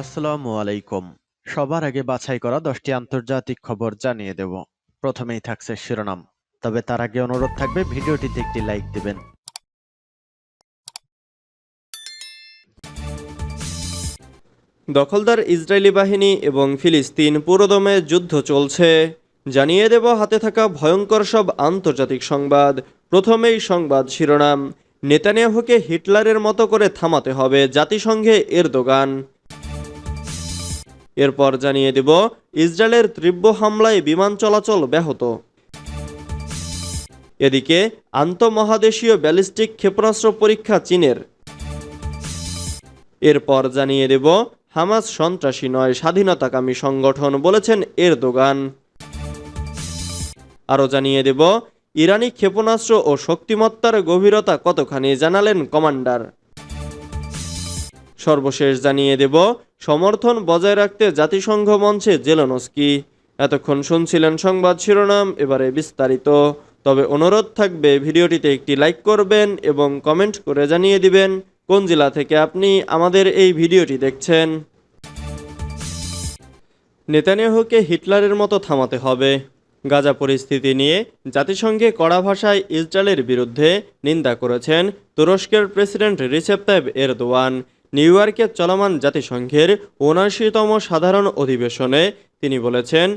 আসসালামু আলাইকুম। সবার আগে বাছাই করা দশটি আন্তর্জাতিক খবর জানিয়ে দেব। প্রথমেই থাকছে শিরোনাম। তবে তার আগে অনুরোধ থাকবে, ভিডিওটিতে একটি লাইক দিবেন। দখলদার ইসরায়েলি বাহিনী এবং ফিলিস্তিন পুরোদমে যুদ্ধ চলছে। জানিয়ে দেব, হাতে থাকা ভয়ঙ্কর সব আন্তর্জাতিক সংবাদ। প্রথমেই সংবাদ শিরোনাম। নেতানিয়াহুকে হিটলারের মতো করে থামাতে হবে জাতিসংঘে এরদোগান। এরপর জানিয়ে দেব, ইসরায়েলের তীব্র হামলায় বিমান চলাচল ব্যাহত। এদিকে, আন্তঃমহাদেশীয় ব্যালিস্টিক ক্ষেপণাস্ত্র পরীক্ষা চীনের। এরপর জানিয়ে দেব, হামাস সন্ত্রাসী নয়, স্বাধীনতাকামী সংগঠন বলেছেন এর এরদোগান। আরও জানিয়ে দেব, ইরানি ক্ষেপণাস্ত্র ও শক্তিমত্তার গভীরতা কতখানি জানালেন কমান্ডার। সর্বশেষ জানিয়ে দেব, সমর্থন বজায় রাখতে জাতিসংঘ মঞ্চে জেলনস্কি। এতক্ষণ শুনছিলেন সংবাদ শিরোনাম, এবারে বিস্তারিত। তবে অনুরোধ থাকবে, ভিডিওটিতে একটি লাইক করবেন এবং কমেন্ট করে জানিয়ে দিবেন কোন জেলা থেকে আপনি আমাদের এই ভিডিওটি দেখছেন। নেতানিয়াহুকে হিটলারের মতো থামাতে হবে। গাজা পরিস্থিতি নিয়ে জাতিসংঘে কড়া ভাষায় ইসরায়েলের বিরুদ্ধে নিন্দা করেছেন তুরস্কের প্রেসিডেন্ট রিসেপ তাইব এরদোয়ান। নিউ ইয়র্কে চলমান জাতিসংঘের উনআশিতম সাধারণ অধিবেশনে তিনি বলেছেন,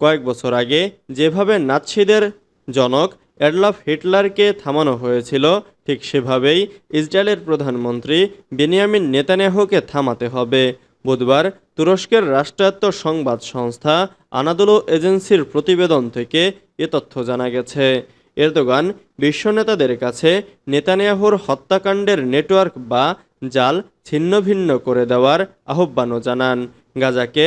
কয়েক বছর আগে যেভাবে নাৎসিদের জনক অ্যাডলফ হিটলারকে থামানো হয়েছিল, ঠিক সেভাবেই ইসরায়েলের প্রধানমন্ত্রী বেনিয়ামিন নেতানিয়াহুকে থামাতে হবে। বুধবার তুরস্কের রাষ্ট্রায়ত্ত সংবাদ সংস্থা আনাদুলো এজেন্সির প্রতিবেদন থেকে এ তথ্য জানা গেছে। এরদোগান বিশ্বনেতাদের কাছে নেতানিয়াহুর হত্যাকাণ্ডের নেটওয়ার্ক বা জাল ছিন্নভিন্ন করে দেওয়ার আহ্বানও জানান। গাজাকে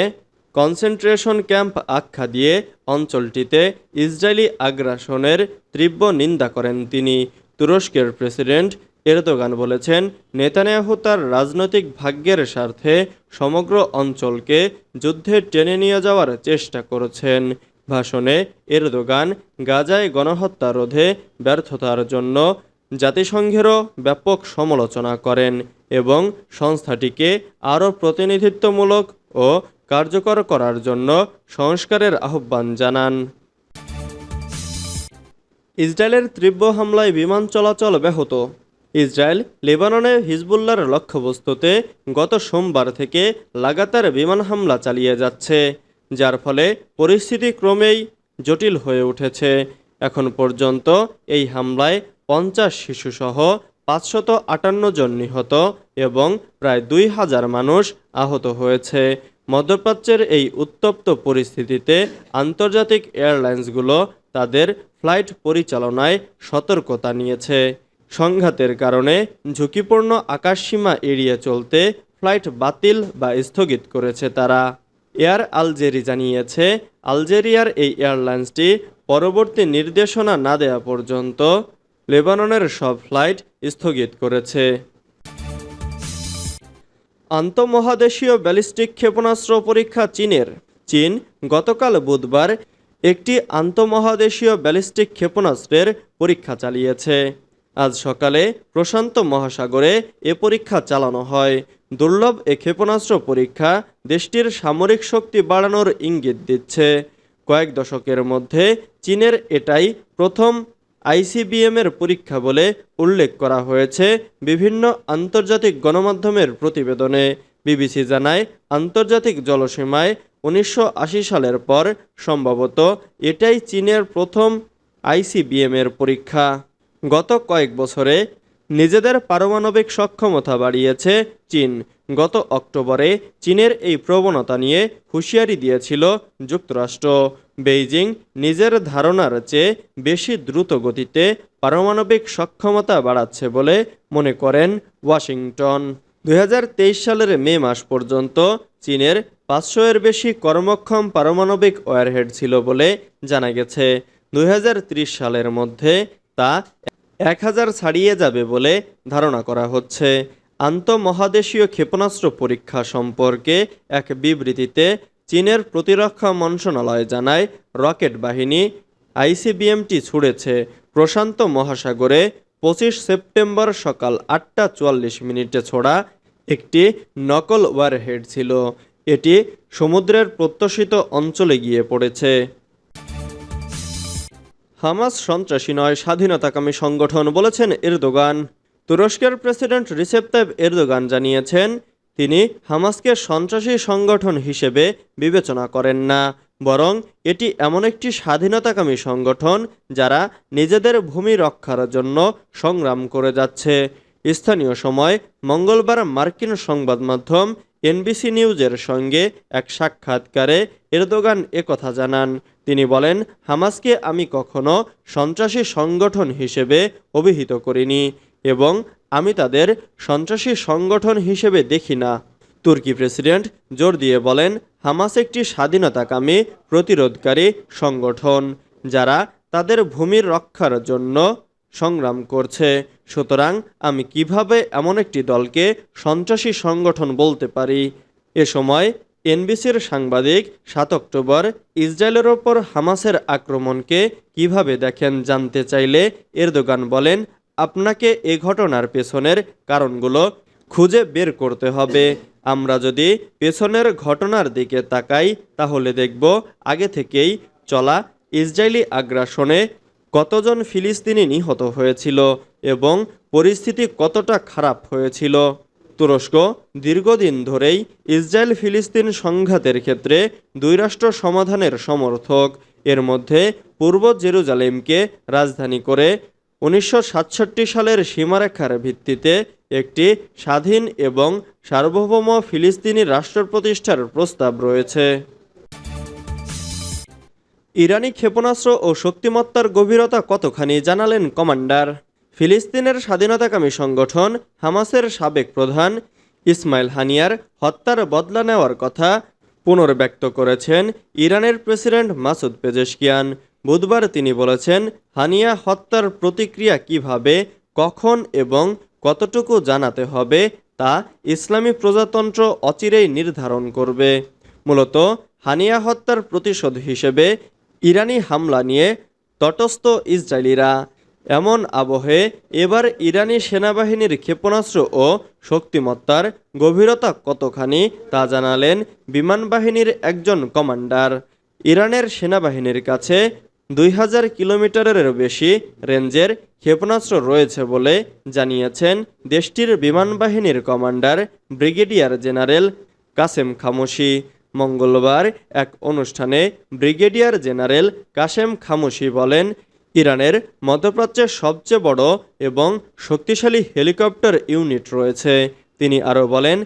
কনসেন্ট্রেশন ক্যাম্প আখ্যা দিয়ে অঞ্চলটিতে ইসরায়েলি আগ্রাসনের তীব্র নিন্দা করেন তিনি। তুরস্কের প্রেসিডেন্ট এরদোগান বলেছেন, নেতানিয়াহু তার রাজনৈতিক ভাগ্যের স্বার্থে সমগ্র অঞ্চলকে যুদ্ধে টেনে নিয়ে যাওয়ার চেষ্টা করেছেন। ভাষণে এরদোগান গাজায় গণহত্যা রোধে ব্যর্থতার জন্য জাতিসংঘেরও ব্যাপক সমালোচনা করেন এবং সংস্থাটিকে আরও প্রতিনিধিত্বমূলক ও কার্যকর করার জন্য সংস্কারের আহ্বান জানান। ইসরায়েলের তীব্র হামলায় বিমান চলাচল ব্যাহত। ইসরায়েল লেবাননে হিজবুল্লার লক্ষ্যবস্তুতে গত সোমবার থেকে লাগাতার বিমান হামলা চালিয়ে যাচ্ছে। যার ফলে পরিস্থিতি ক্রমেই জটিল হয়ে উঠেছে। এখন পর্যন্ত এই হামলায় পঞ্চাশ শিশুসহ পাঁচশত আটান্ন জন নিহত এবং প্রায় দুই হাজার মানুষ আহত হয়েছে। মধ্যপ্রাচ্যের এই উত্তপ্ত পরিস্থিতিতে আন্তর্জাতিক এয়ারলাইন্সগুলো তাদের ফ্লাইট পরিচালনায় সতর্কতা নিয়েছে। সংঘাতের কারণে ঝুঁকিপূর্ণ আকাশসীমা এড়িয়ে চলতে ফ্লাইট বাতিল বা স্থগিত করেছে তারা। এয়ার আলজেরি জানিয়েছে, আলজেরিয়ার এই এয়ারলাইন্সটি পরবর্তী নির্দেশনা না দেওয়া পর্যন্ত লেবাননের সব ফ্লাইট স্থগিত করেছে। আন্তঃমহাদেশীয় ব্যালিস্টিক ক্ষেপণাস্ত্র পরীক্ষা চীনের। চীন গতকাল বুধবার একটি আন্তঃমহাদেশীয় ব্যালিস্টিক ক্ষেপণাস্ত্রের পরীক্ষা চালিয়েছে। আজ সকালে প্রশান্ত মহাসাগরে এ পরীক্ষা চালানো হয়। দুর্লভ এ ক্ষেপণাস্ত্র পরীক্ষা দেশটির সামরিক শক্তি বাড়ানোর ইঙ্গিত দিচ্ছে। কয়েক দশকের মধ্যে চীনের এটাই প্রথম আইসিবিএমের পরীক্ষা বলে উল্লেখ করা হয়েছে বিভিন্ন আন্তর্জাতিক গণমাধ্যমের প্রতিবেদনে। বিবিসি জানায়, আন্তর্জাতিক জলসীমায় উনিশশো আশি সালের পর সম্ভবত এটাই চীনের প্রথম আইসিবিএমের পরীক্ষা। গত কয়েক বছরে নিজেদের পারমাণবিক সক্ষমতা বাড়িয়েছে চীন। গত অক্টোবরে চীনের এই প্রবণতা নিয়ে হুঁশিয়ারি দিয়েছিল যুক্তরাষ্ট্র। বেইজিং নিজের ধারণার চেয়ে বেশি দ্রুত গতিতে পারমাণবিক সক্ষমতা বাড়াচ্ছে বলে মনে করেন ওয়াশিংটন। দুই হাজার তেইশ সালের মে মাস পর্যন্ত চীনের পাঁচশো এর বেশি কর্মক্ষম পারমাণবিক ওয়ারহেড ছিল বলে জানা গেছে। দু হাজার ত্রিশ সালের মধ্যে তা এক হাজার ছাড়িয়ে যাবে বলে ধারণা করা হচ্ছে। আন্তঃমহাদেশীয় ক্ষেপণাস্ত্র পরীক্ষা সম্পর্কে এক বিবৃতিতে চীনের প্রতিরক্ষা মন্ত্রণালয় জানায়, রকেট বাহিনী আইসিবিএমটি ছুড়েছে প্রশান্ত মহাসাগরে পঁচিশ সেপ্টেম্বর সকাল আটটা চুয়াল্লিশ মিনিটে ছোড়া একটি নকল ওয়ারহেড ছিল। এটি সমুদ্রের প্রত্যাশিত অঞ্চলে গিয়ে পড়েছে। হামাস সন্ত্রাসী নয়, স্বাধীনতাকামী সংগঠন বলেছেন এরদোগান। তুরস্কের প্রেসিডেন্ট রিসেপ তাইব এরদোগান জানিয়েছেন, তিনি হামাসকে সন্ত্রাসী সংগঠন হিসেবে বিবেচনা করেন না, বরং এটি এমন একটি স্বাধীনতাকামী সংগঠন যারা নিজেদের ভূমি রক্ষার জন্য সংগ্রাম করে যাচ্ছে। স্থানীয় সময় মঙ্গলবার মার্কিন সংবাদ মাধ্যম এনবিসি নিউজের সঙ্গে এক সাক্ষাৎকারে এরদোগান একথা জানান। তিনি বলেন, হামাসকে আমি কখনো সন্ত্রাসী সংগঠন হিসেবে অভিহিত করিনি এবং আমি তাদের সন্ত্রাসী সংগঠন হিসেবে দেখি না। তুর্কি প্রেসিডেন্ট জোর দিয়ে বলেন, হামাস একটি স্বাধীনতাকামী প্রতিরোধকারী সংগঠন যারা তাদের ভূমির রক্ষার জন্য সংগ্রাম করছে। সুতরাং আমি কীভাবে এমন একটি দলকে সন্ত্রাসী সংগঠন বলতে পারি? এ সময় এনবিসির সাংবাদিক সাত অক্টোবর ইসরায়েলের ওপর হামাসের আক্রমণকে কীভাবে দেখেন জানতে চাইলে এরদোগান বলেন, আপনাকে এ ঘটনার পেছনের কারণগুলো খুঁজে বের করতে হবে। আমরা যদি পেছনের ঘটনার দিকে তাকাই, তাহলে দেখব আগে থেকেই চলা ইসরায়েলি আগ্রাসনে কতজন ফিলিস্তিনি নিহত হয়েছিল এবং পরিস্থিতি কতটা খারাপ হয়েছিল? তুরস্ক দীর্ঘদিন ধরেই ইসরায়েল ফিলিস্তিন সংঘাতের ক্ষেত্রে দুই রাষ্ট্র সমাধানের সমর্থক। এর মধ্যে পূর্ব জেরুজালেমকে রাজধানী করে উনিশশো সাতষট্টি সালের সীমারেখার ভিত্তিতে একটি স্বাধীন এবং সার্বভৌম ফিলিস্তিনি রাষ্ট্র প্রতিষ্ঠার প্রস্তাব রয়েছে। ইরানি ক্ষেপণাস্ত্র ও শক্তিমত্তার গভীরতা কতখানি জানালেন কমান্ডার। ফিলিস্তিনের স্বাধীনতাকামী সংগঠন হামাসের সাবেক প্রধান ইসমাইল হানিয়ার হত্যার বদলা নেওয়ার কথা পুনর্ব্যক্ত করেছেন ইরানের প্রেসিডেন্ট মাসুদ পেজেশকিয়ান। বুধবার তিনি বলেছেন, হানিয়া হত্যার প্রতিক্রিয়া কীভাবে, কখন এবং কতটুকু জানাতে হবে তা ইসলামী প্রজাতন্ত্র অচিরেই নির্ধারণ করবে। মূলত, হানিয়া হত্যার প্রতিশোধ হিসেবে ইরানি হামলা নিয়ে তটস্থ ইসরায়েলিরা এমন আবহে এবার ইরানি সেনাবাহিনীর ক্ষেপণাস্ত্র ও শক্তিমত্তার গভীরতা কতখানি তা জানালেন বিমান বাহিনীর একজন কমান্ডার। ইরানের সেনাবাহিনীর কাছে দুই হাজার কিলোমিটারের বেশি রেঞ্জের ক্ষেপণাস্ত্র রয়েছে বলে জানিয়েছেন দেশটির বিমান বাহিনীর commander brigadier general Qasem Khamoshi. মঙ্গলবার এক অনুষ্ঠানে ব্রিগেডিয়ার জেনারেল কাশেম খামোশি বলেন, ইরানের মধ্যপ্রাচ্যের সবচেয়ে বড় এবং শক্তিশালী হেলিকপ্টার ইউনিট রয়েছে। তিনি আরও বলেন,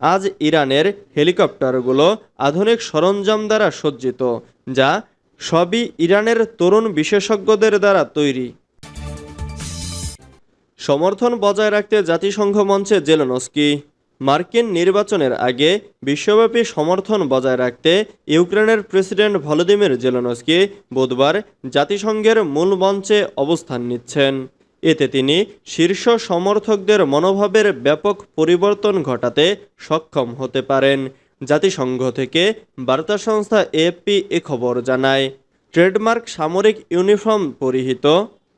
আজ ইরানের হেলিকপ্টারগুলো আধুনিক সরঞ্জাম দ্বারা সজ্জিত, যা সবই ইরানের তরুণ বিশেষজ্ঞদের দ্বারা তৈরি। সমর্থন বজায় রাখতে জাতিসংঘ মঞ্চে জেলেনস্কি। মার্কিন নির্বাচনের আগে বিশ্বব্যাপী সমর্থন বজায় রাখতে ইউক্রেনের প্রেসিডেন্ট ভলোদিমির জেলেনস্কি বুধবার জাতিসংঘের মূল মঞ্চে অবস্থান নিচ্ছেন। এতে তিনি শীর্ষ সমর্থকদের মনোভাবের ব্যাপক পরিবর্তন ঘটাতে সক্ষম হতে পারেন। জাতিসংঘ থেকে বার্তা সংস্থা এএফপি এ খবর জানায়, ট্রেডমার্ক সামরিক ইউনিফর্ম পরিহিত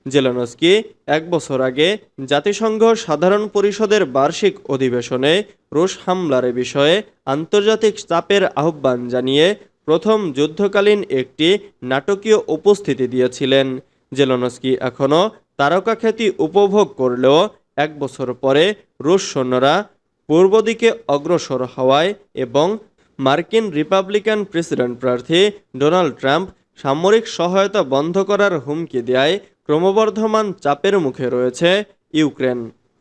জেলানস্কি এক বছর আগে জাতিসংঘ সাধারণ পরিষদের বার্ষিক অধিবেশনে রুশ হামলার বিষয়ে আন্তর্জাতিক চাপের আহ্বান জানিয়ে প্রথম যুদ্ধকালীন একটি নাটকীয় উপস্থিতি দিয়েছিলেন। জেলনস্কি এখনও তারকা খ্যাতি উপভোগ করলেও এক বছর পরে রুশ সৈন্যরা পূর্ব দিকে অগ্রসর হওয়ায় এবং মার্কিন রিপাবলিকান প্রেসিডেন্ট প্রার্থী ডোনাল্ড ট্রাম্প সামরিক সহায়তা বন্ধ করার হুমকি দেয় ক্রমবর্ধমান চাপের মুখে রয়েছে ইউক্রেন।